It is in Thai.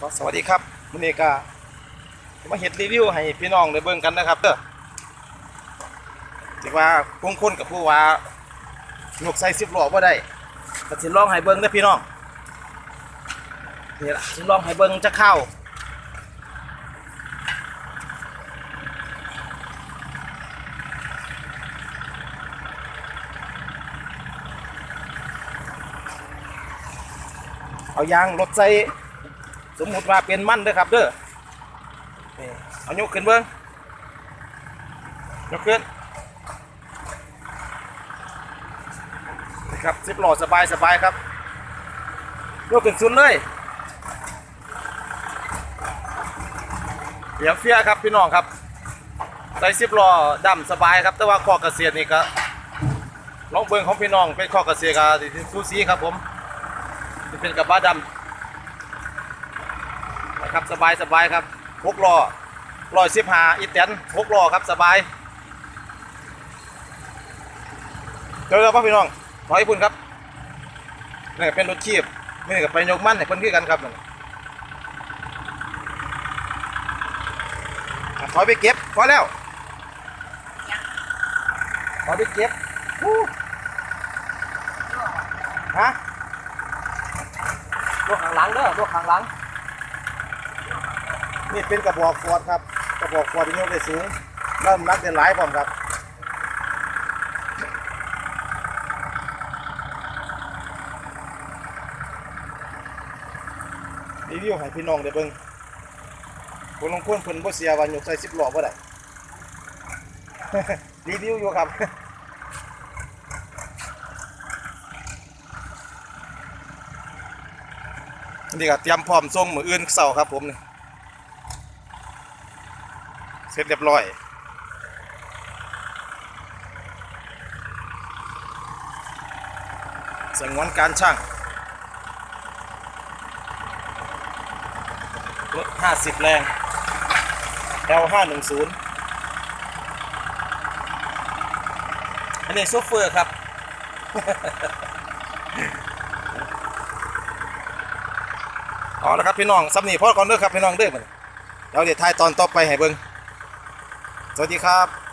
สวัสดีครับวันนี้ก็มาเห็ดรีวิวให้พี่น้องได้เบิ่งกันนะครับเด้อที่ว่าคงคนกับผู้ว่าลูกใส่สิบล้อบ่ได้ก็สิลองให้เบิ่งเด้พี่น้องนี่ล่ะสิลองให้เบิ่งจะเข้าเอายางรถใส่ สมมุติว่าเป็นมั่นเด้อครับเด้อเอายกขึ้นเบิ่งยกขึ้นนี่ครับสิบล้อสบายสบายครับยกขึ้นสุดเลยเดี๋ยวเฟียครับพี่น้องครับใส่สิบล้อดำสบายครับ แต่ว่าข้อเกษตรนี่ก็ลองเบิ่งของพี่น้องเป็นข้อเกษตรก็ที่ซูซีครับผมเป็นกับบ้าดำ ครับสบายสบายครับหกล้อร้อยสิบห้าอีแตนหกล้อครับสบายเจอแล้วป่ะพี่น้องถอยพุ่นครับนี่เป็นรถชีพนี่ก็ไปยกมันให้เพิ่นคือกันครับนั่นอะถอยไปเก็บพอแล้วถอยไปเก็บฮู้ฮะรถข้างหลังเด้อรถข้างหลัง นี่เป็นกระบอกฟอดครับ กระบอกฟอดที่ยกได้สูงน้ำหนักเดินหลายพร้อมครับรีวิวให้พี่น้องได้เบิ่งคนลงคนเพิ่นบ่เสียว่ายกใส่10ล้อบ่ได้รีวิวอยู่ครับนี่ก็เตรียมพร้อมส่งมื้ออื่นเช้าครับผมนี่ เสร็จเรียบร้อยสงวนการช่างรถ50 แรง L 510 อันนี้โซเฟอร์ครับ เอาละครับพี่น้องซับนี่พ่อก่อนเด้อครับพี่น้องเด้อมันเดี๋ยวเดี๋ยวถ่ายตอนต่อไปให้เบิ่ง สวัสดีครับ